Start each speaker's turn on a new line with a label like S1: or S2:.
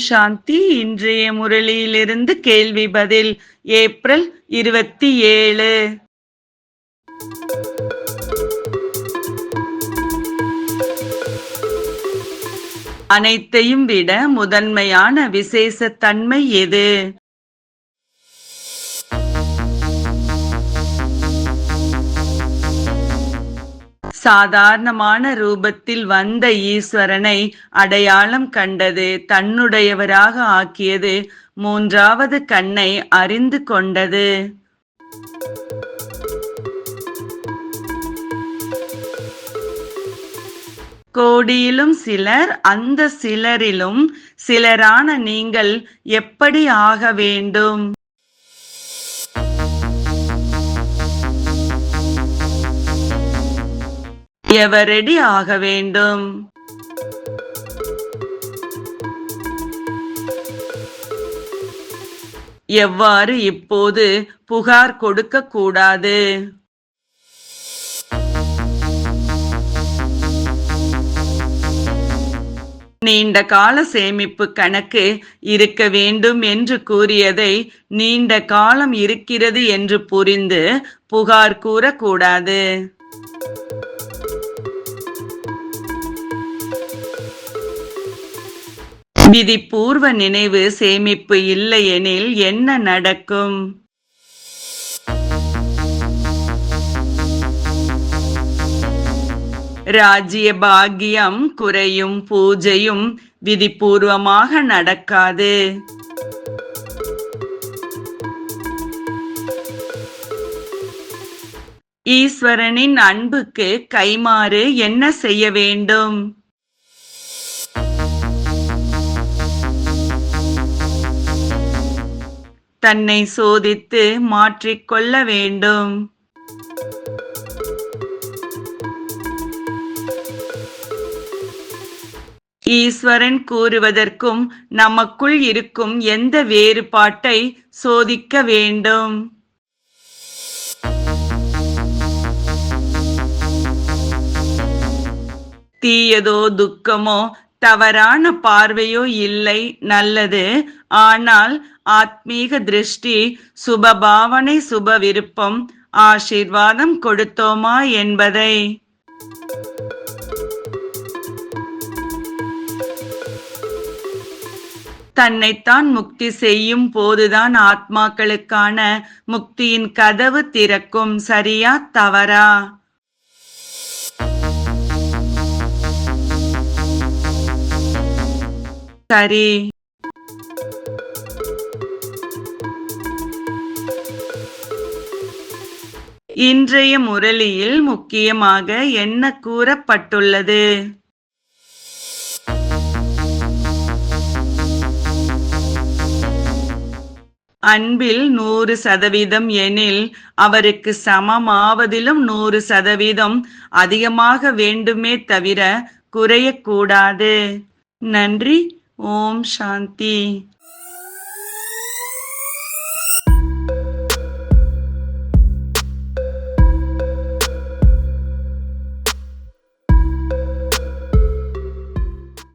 S1: சாந்தி இன்றைய முரளியிலிருந்து கேள்வி பதில் ஏப்ரல் இருபத்தி ஏழு. அனைத்தையும் விட முதன்மையான விசேஷத்தன்மை எது? சாதாரணமான ரூபத்தில் வந்த ஈஸ்வரனை அடையாளம் கண்டது தன்னுடையவராக ஆக்கியது மூன்றாவது கண்ணை அறிந்து கொண்டது. கோடியிலும் சிலர் அந்த சிலரிலும் சிலரான நீங்கள் எப்படி ஆக வேண்டும்? எவரெடி ஆக வேண்டும்? எவ்வாறு இப்போது புகார் கொடுக்க கூடாது? நீண்ட கால சேமிப்பு கணக்கு இருக்க வேண்டும் என்று கூறியதை நீண்ட காலம் இருக்கிறது என்று புரிந்து புகார் கூறக்கூடாது. விதிப்பூர்வ நினைவு சேமிப்பு இல்லையெனில் என்ன நடக்கும்? ராஜ்ய பாக்கியம் குறையும் பூஜையும் விதிபூர்வமாக நடக்காது. ஈஸ்வரனின் அன்புக்கு கைமாறு என்ன செய்ய வேண்டும்? தன்னை சோதித்து மாற்றிக்கொள்ள வேண்டும். ஈஸ்வரன் கூறுவதற்கும் நமக்குள் இருக்கும் எந்த வேறுபாட்டை சோதிக்க வேண்டும். தீயதோ துக்கமோ தவறான பார்வையோ இல்லை நல்லது. ஆனால் ஆத்மீக திருஷ்டி சுப பாவனை சுப விருப்பம் ஆசீர்வாதம் கொடுத்தோமா என்பதை. தன்னைத்தான் முக்தி செய்யும் போதுதான் ஆத்மாக்களுக்கான முக்தியின் கதவு திறக்கும் சரியா தவறா? சரி. இன்றைய முரளியில் முக்கியமாக என்ன கூறப்பட்டுள்ளது? அன்பில் நூறு சதவீதம் எனில் அவருக்கு சமமாவதிலும் நூறு சதவீதம் அதிகமாக வேண்டுமே தவிர குறையக்கூடாது. நன்றி. ஓம் சாந்தி